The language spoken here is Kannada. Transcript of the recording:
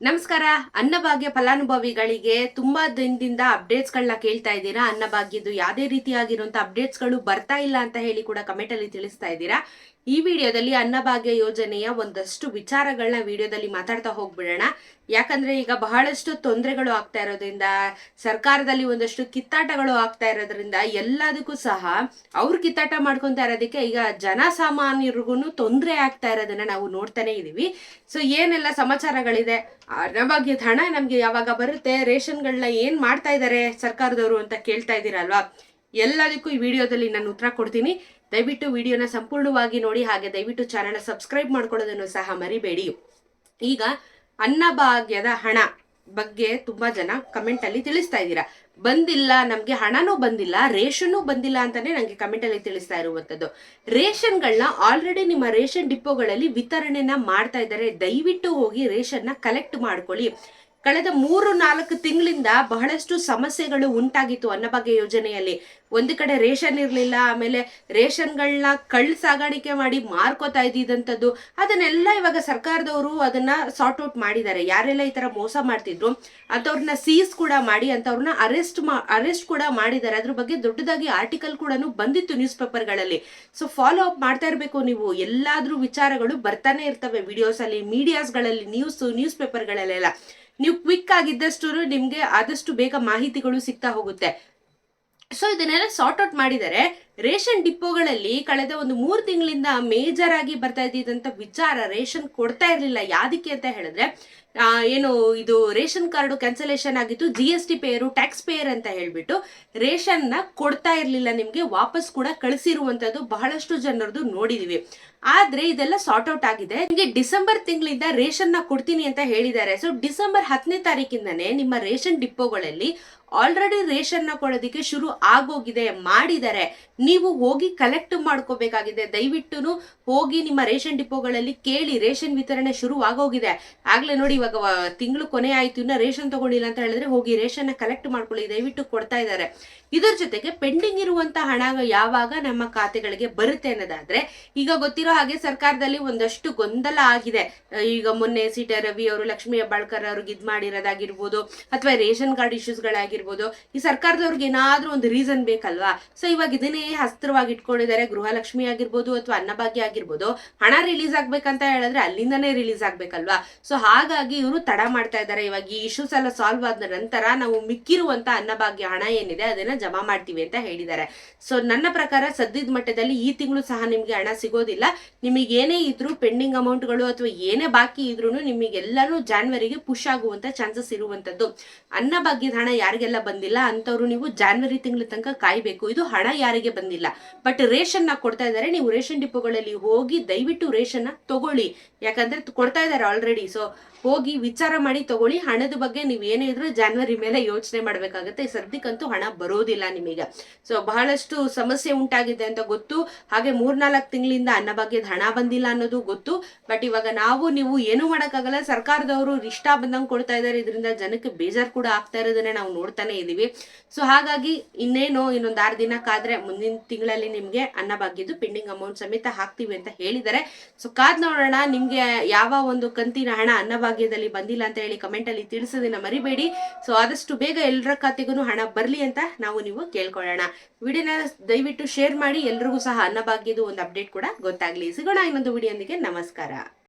ನಮಸ್ಕಾರ. ಅನ್ನಭಾಗ್ಯ ಫಲಾನುಭವಿಗಳಿಗೆ ತುಂಬಾ ದಿನದಿಂದ ಅಪ್ಡೇಟ್ಸ್ ಗಳನ್ನ ಕೇಳ್ತಾ ಇದ್ದೀರಾ? ಅನ್ನಭಾಗ್ಯದ್ದು ಯಾವುದೇ ರೀತಿಯಾಗಿರುವಂತ ಅಪ್ಡೇಟ್ಸ್ಗಳು ಬರ್ತಾ ಇಲ್ಲ ಅಂತ ಹೇಳಿ ಕೂಡ ಕಮೆಂಟ್ ಅಲ್ಲಿ ತಿಳಿಸ್ತಾ ಇದ್ದೀರಾ? ಈ ವಿಡಿಯೋದಲ್ಲಿ ಅನ್ನಭಾಗ್ಯ ಯೋಜನೆಯ ಒಂದಷ್ಟು ವಿಚಾರಗಳನ್ನ ವಿಡಿಯೋದಲ್ಲಿ ಮಾತಾಡ್ತಾ ಹೋಗ್ಬಿಡೋಣ. ಯಾಕಂದ್ರೆ ಈಗ ಬಹಳಷ್ಟು ತೊಂದರೆಗಳು ಆಗ್ತಾ ಇರೋದ್ರಿಂದ, ಸರ್ಕಾರದಲ್ಲಿ ಒಂದಷ್ಟು ಕಿತ್ತಾಟಗಳು ಆಗ್ತಾ ಇರೋದ್ರಿಂದ ಎಲ್ಲದಕ್ಕೂ ಸಹ ಅವ್ರು ಕಿತ್ತಾಟ ಮಾಡ್ಕೊತಾ ಇರೋದಕ್ಕೆ ಈಗ ಜನಸಾಮಾನ್ಯರಿಗೂ ತೊಂದರೆ ಆಗ್ತಾ ಇರೋದನ್ನ ನಾವು ನೋಡ್ತಾನೆ ಇದೀವಿ. ಸೊ ಏನೆಲ್ಲ ಸಮಾಚಾರಗಳಿದೆ? ಅನ್ನಭಾಗ್ಯ ಹಣ ನಮ್ಗೆ ಯಾವಾಗ ಬರುತ್ತೆ? ರೇಷನ್ಗಳನ್ನ ಏನ್ ಮಾಡ್ತಾ ಇದ್ದಾರೆ ಸರ್ಕಾರದವರು ಅಂತ ಕೇಳ್ತಾ ಇದ್ದೀರಲ್ವಾ ಎಲ್ಲದಕ್ಕೂ ಈ ವಿಡಿಯೋದಲ್ಲಿ ನಾನು ಉತ್ತರ ಕೊಡ್ತೀನಿ. ದಯವಿಟ್ಟು ವಿಡಿಯೋನ ಸಂಪೂರ್ಣವಾಗಿ ನೋಡಿ, ಹಾಗೆ ದಯವಿಟ್ಟು ಚಾನಲ್ ಸಬ್ಸ್ಕ್ರೈಬ್ ಮಾಡ್ಕೊಳ್ಳೋದನ್ನು ಸಹ ಮರಿಬೇಡಿ. ಈಗ ಅನ್ನಭಾಗ್ಯದ ಹಣ ಬಗ್ಗೆ ತುಂಬಾ ಜನ ಕಮೆಂಟ್ ಅಲ್ಲಿ ತಿಳಿಸ್ತಾ ಇದ್ದೀರಾ. ಬಂದಿಲ್ಲ, ನಮ್ಗೆ ಹಣನೂ ಬಂದಿಲ್ಲ, ರೇಷನ್ನು ಬಂದಿಲ್ಲ ಅಂತಾನೆ ನಂಗೆ ಕಮೆಂಟ್ ಅಲ್ಲಿ ತಿಳಿಸ್ತಾ ಇರುವಂತದ್ದು ರೇಷನ್ಗಳನ್ನ ಆಲ್ರೆಡಿ ನಿಮ್ಮ ರೇಷನ್ ಡಿಪೋಗಳಲ್ಲಿ ವಿತರಣೆನ ಮಾಡ್ತಾ ಇದ್ದಾರೆ. ದಯವಿಟ್ಟು ಹೋಗಿ ರೇಷನ್ನ ಕಲೆಕ್ಟ್ ಮಾಡ್ಕೊಳ್ಳಿ. ಕಳೆದ ಮೂರು ನಾಲ್ಕು ತಿಂಗಳಿಂದ ಬಹಳಷ್ಟು ಸಮಸ್ಯೆಗಳು ಉಂಟಾಗಿತ್ತು ಅನ್ನಭಾಗ್ಯ ಯೋಜನೆಯಲ್ಲಿ. ಒಂದು ಕಡೆ ರೇಷನ್ ಇರಲಿಲ್ಲ, ಆಮೇಲೆ ರೇಷನ್ಗಳನ್ನ ಕಳ್ಳು ಸಾಗಾಣಿಕೆ ಮಾಡಿ ಮಾರ್ಕೋತಾ ಇದ್ದಿದ್ದಂಥದ್ದು, ಅದನ್ನೆಲ್ಲ ಇವಾಗ ಸರ್ಕಾರದವರು ಅದನ್ನ ಸಾರ್ಟ್ ಔಟ್ ಮಾಡಿದ್ದಾರೆ. ಯಾರೆಲ್ಲ ಈ ತರ ಮೋಸ ಮಾಡ್ತಿದ್ರು, ಅಂಥವ್ರನ್ನ ಸೀಸ್ ಕೂಡ ಮಾಡಿ, ಅಂಥವ್ರನ್ನ ಅರೆಸ್ಟ್ ಮಾ ಅರೆಸ್ಟ್ ಕೂಡ ಮಾಡಿದ್ದಾರೆ. ಅದ್ರ ಬಗ್ಗೆ ದೊಡ್ಡದಾಗಿ ಆರ್ಟಿಕಲ್ ಕೂಡ ಬಂದಿತ್ತು ನ್ಯೂಸ್ ಪೇಪರ್ಗಳಲ್ಲಿ ಸೊ ಫಾಲೋ ಅಪ್ ಮಾಡ್ತಾ ಇರಬೇಕು ನೀವು. ಎಲ್ಲಾದ್ರೂ ವಿಚಾರಗಳು ಬರ್ತಾನೆ ಇರ್ತವೆ ವಿಡಿಯೋಸ್ ಅಲ್ಲಿ ಮೀಡಿಯಾಸ್ಗಳಲ್ಲಿ ನ್ಯೂಸ್ ನ್ಯೂಸ್ ಪೇಪರ್ಗಳಲ್ಲೆಲ್ಲ ನೀವು ಕ್ವಿಕ್ ಆಗಿದ್ದಷ್ಟು ನಿಮಗೆ ಆದಷ್ಟು ಬೇಗ ಮಾಹಿತಿಗಳು ಸಿಗ್ತಾ ಹೋಗುತ್ತೆ. ಸೊ ಇದನ್ನೆಲ್ಲ ಸಾರ್ಟ್ ಔಟ್ ಮಾಡಿದ್ದಾರೆ ರೇಷನ್ ಡಿಪೋಗಳಲ್ಲಿ ಕಳೆದ ಒಂದು ಮೂರು ತಿಂಗಳಿಂದ ಮೇಜರ್ ಆಗಿ ಬರ್ತಾ ಇದ್ದಿದ್ದಂತ ವಿಚಾರ ರೇಷನ್ ಕೊಡ್ತಾ ಇರಲಿಲ್ಲ. ಯಾದಕ್ಕೆ ಅಂತ ಹೇಳಿದ್ರೆ ಏನು ಇದು ರೇಷನ್ ಕಾರ್ಡು ಕ್ಯಾನ್ಸಲೇಷನ್ ಆಗಿತ್ತು, G S T payer tax payer ಅಂತ ಹೇಳ್ಬಿಟ್ಟು ರೇಷನ್ನ ಕೊಡ್ತಾ ಇರಲಿಲ್ಲ ನಿಮಗೆ, ವಾಪಸ್ ಕೂಡ ಕಳಿಸಿರುವಂಥದ್ದು ಬಹಳಷ್ಟು ಜನರದು ನೋಡಿದೀವಿ. ಆದ್ರೆ ಇದೆಲ್ಲ ಸಾರ್ಟ್ ಔಟ್ ಆಗಿದೆ. ನಿಮಗೆ ಡಿಸೆಂಬರ್ ತಿಂಗಳಿಂದ ರೇಷನ್ನ ಕೊಡ್ತೀನಿ ಅಂತ ಹೇಳಿದ್ದಾರೆ. ಸೊ ಡಿಸೆಂಬರ್ ಹತ್ತನೇ ತಾರೀಕಿಂದನೇ ನಿಮ್ಮ ರೇಷನ್ ಡಿಪ್ಪೋಗಳಲ್ಲಿ ಆಲ್ರೆಡಿ ರೇಷನ್ನ ಕೊಡೋದಕ್ಕೆ ಶುರು ಆಗೋಗಿದೆ, ಮಾಡಿದ್ದಾರೆ. ನೀವು ಹೋಗಿ ಕಲೆಕ್ಟ್ ಮಾಡ್ಕೋಬೇಕಾಗಿದೆ. ದಯವಿಟ್ಟು ಹೋಗಿ ನಿಮ್ಮ ರೇಷನ್ ಡಿಪೋಗಳಲ್ಲಿ ಕೇಳಿ ರೇಷನ್ ವಿತರಣೆ ಶುರು ಆಗೋಗಿದೆ ಆಗ್ಲೇ ನೋಡಿ ಇವಾಗ ತಿಂಗಳು ಕೊನೆ ಆಯ್ತು, ಇನ್ನ ರೇಷನ್ ತಗೊಂಡಿಲ್ಲ ಅಂತ ಹೇಳಿದ್ರೆ ಹೋಗಿ ರೇಷನ್ ಕಲೆಕ್ಟ್ ಮಾಡ್ಕೊಳ್ಳಿ, ದಯವಿಟ್ಟು ಕೊಡ್ತಾ ಇದ್ದಾರೆ. ಇದರ ಜೊತೆಗೆ ಪೆಂಡಿಂಗ್ ಇರುವಂತ ಹಣ ಯಾವಾಗ ನಮ್ಮ ಖಾತೆಗಳಿಗೆ ಬರುತ್ತೆ ಅನ್ನೋದಾದ್ರೆ, ಈಗ ಗೊತ್ತಿರೋ ಹಾಗೆ ಸರ್ಕಾರದಲ್ಲಿ ಒಂದಷ್ಟು ಗೊಂದಲ ಆಗಿದೆ. ಈಗ ಮೊನ್ನೆ ಸಿ ರವಿ ಅವರು, ಲಕ್ಷ್ಮೀ ಹೆಬ್ಬಾಳ್ಕರ್ ಅವ್ರಿಗೆ ಇದ್ ಮಾಡಿರೋದಾಗಿರ್ಬೋದು, ಅಥವಾ ರೇಷನ್ ಕಾರ್ಡ್ ಇಶ್ಯೂಸ್ ಗಳಾಗಿರ್ಬೋದು, ಈ ಸರ್ಕಾರದವ್ರಿಗೆ ಏನಾದ್ರೂ ಒಂದು ರೀಸನ್ ಬೇಕಲ್ವಾ? ಸೊ ಇವಾಗ ಇದನ್ನೇ ಹಸ್ತ್ರವಾಗಿ ಇಟ್ಕೊಂಡಿದ್ದಾರೆ ಗೃಹಲಕ್ಷ್ಮಿ ಆಗಿರ್ಬೋದು ಅಥವಾ ಅನ್ನಭಾಗ್ಯ ಆಗಿರ್ಬೋದು, ಹಣ ರಿಲೀಸ್ ಆಗ್ಬೇಕಂತ ಹೇಳಿದ್ರೆ ಅಲ್ಲಿಂದನೇ ರಿಲೀಸ್ ಆಗ್ಬೇಕಲ್ವಾ? ಸೊ ಹಾಗಾಗಿ ಇವರು ತಡ ಮಾಡ್ತಾ ಇದ್ದಾರೆ. ಇವಾಗ ಈ ಇಶ್ಯೂಸ್ ಎಲ್ಲ ಸಾಲ್ವ್ ಆದ ನಂತರ ನಾವು ಮಿಕ್ಕಿರುವಂತ ಅನ್ನಭಾಗ್ಯ, ಹಣ ಏನಿದೆ ಅದನ್ನ ಜಮಾ ಮಾಡ್ತೀವಿ ಅಂತ ಹೇಳಿದ್ದಾರೆ. ಸೊ ನನ್ನ ಪ್ರಕಾರ ಸದ್ಯದ ಮಟ್ಟದಲ್ಲಿ ಈ ತಿಂಗಳು ಸಹ ನಿಮ್ಗೆ ಹಣ ಸಿಗೋದಿಲ್ಲ. ನಿಮಗೆ ಏನೇ ಇದ್ರು ಪೆಂಡಿಂಗ್ ಅಮೌಂಟ್ಗಳು ಅಥವಾ ಏನೇ ಬಾಕಿ ಇದ್ರು ನಿಮಗೆಲ್ಲಾನು ಜಾನ್ವರಿಗೆ ಪುಷ್ ಆಗುವಂತ ಚಾನ್ಸಸ್ ಇರುವಂತದ್ದು. ಅನ್ನಭಾಗ್ಯದ ಹಣ ಯಾರಿಗೆಲ್ಲ ಬಂದಿಲ್ಲ ಅಂತವ್ರು ನೀವು ಜಾನ್ವರಿ ತಿಂಗಳ ತನಕ ಕಾಯ್ಬೇಕು. ಇದು ಹಣ ಯಾರಿಗೆ ಬಂದಿಲ್ಲ. ಬಟ್ ರೇಷನ್ನ ಕೊಡ್ತಾ ಇದ್ದಾರೆ. ನೀವು ರೇಷನ್ ಡಿಪೋಗಳಲ್ಲಿ ಹೋಗಿ ದಯವಿಟ್ಟು ರೇಷನ್ನ ತಗೊಳ್ಳಿ. ಯಾಕಂದ್ರೆ ಕೊಡ್ತಾ ಇದ್ದಾರೆ ಆಲ್ರೆಡಿ ಸೊ ಹೋಗಿ ವಿಚಾರ ಮಾಡಿ ತಗೊಳ್ಳಿ. ಹಣದ ಬಗ್ಗೆ ನೀವು ಏನೇ ಇದ್ರೂ ಜಾನ್ವರಿ ಮೇಲೆ ಯೋಚನೆ ಮಾಡ್ಬೇಕಾಗತ್ತೆ. ಸದ್ಯಕ್ಕಂತೂ ಹಣ ಬರೋದಿಲ್ಲ ನಿಮಗೆ. ಸೊ ಬಹಳಷ್ಟು ಸಮಸ್ಯೆ ಉಂಟಾಗಿದೆ ಅಂತ ಗೊತ್ತು. ಹಾಗೆ ಮೂರ್ನಾಲ್ಕು ತಿಂಗಳಿಂದ ಅನ್ನಭಾಗ್ಯದ ಹಣ ಬಂದಿಲ್ಲ ಅನ್ನೋದು ಗೊತ್ತು. ಬಟ್ ಇವಾಗ ನಾವು, ನೀವು ಏನು ಮಾಡೋಕ್ಕಾಗಲ್ಲ. ಸರ್ಕಾರದವರು ಇಷ್ಟ ಬಂದಂಗೆ ಕೊಡ್ತಾ ಇದ್ದಾರೆ. ಇದರಿಂದ ಜನಕ್ಕೆ ಬೇಜಾರು ಕೂಡ ಆಗ್ತಾ ಇರೋದನ್ನ ನಾವು ನೋಡ್ತಾನೆ ಇದೀವಿ. ಸೊ ಹಾಗಾಗಿ ಇನ್ನೇನು ಇನ್ನೊಂದು ಆರು ದಿನಕ್ಕಾದ್ರೆ ಕಾದ್ರೆ ಮುಂದಿನ ತಿಂಗಳಲ್ಲಿ ನಿಮ್ಗೆ ಅನ್ನಭಾಗ್ಯದ್ದು ಪೆಂಡಿಂಗ್ ಅಮೌಂಟ್ ಸಮೇತ ಹಾಕ್ತೀವಿ ಅಂತ ಹೇಳಿದ್ದಾರೆ. ಸೊ ಕಾದ್ ನೋಡೋಣ, ನಿಮ್ಗೆ ಯಾವ ಒಂದು ಕಂತಿನ ಹಣ ಅನ್ನಭಾಗ್ಯದಲ್ಲಿ ಬಂದಿಲ್ಲ ಅಂತ ಹೇಳಿ ಕಮೆಂಟ್ ಅಲ್ಲಿ ತಿಳಿಸೋದನ್ನ ಮರಿಬೇಡಿ. ಸೊ ಆದಷ್ಟು ಬೇಗ ಎಲ್ಲರ ಖಾತೆಗೂ ಹಣ ಬರಲಿ ಅಂತ ನಾವು ನೀವು ಕೇಳ್ಕೊಳ್ಳೋಣ. ವಿಡಿಯೋನ ದಯವಿಟ್ಟು ಶೇರ್ ಮಾಡಿ, ಎಲ್ರಿಗೂ ಸಹ ಅನ್ನಭಾಗ್ಯದ ಒಂದು ಅಪ್ಡೇಟ್ ಕೂಡ ಗೊತ್ತಾಗ್ಲಿ. ಸಿಗೋಣ ಇನ್ನೊಂದು ವಿಡಿಯೋಂದಿಗೆ ನಮಸ್ಕಾರ.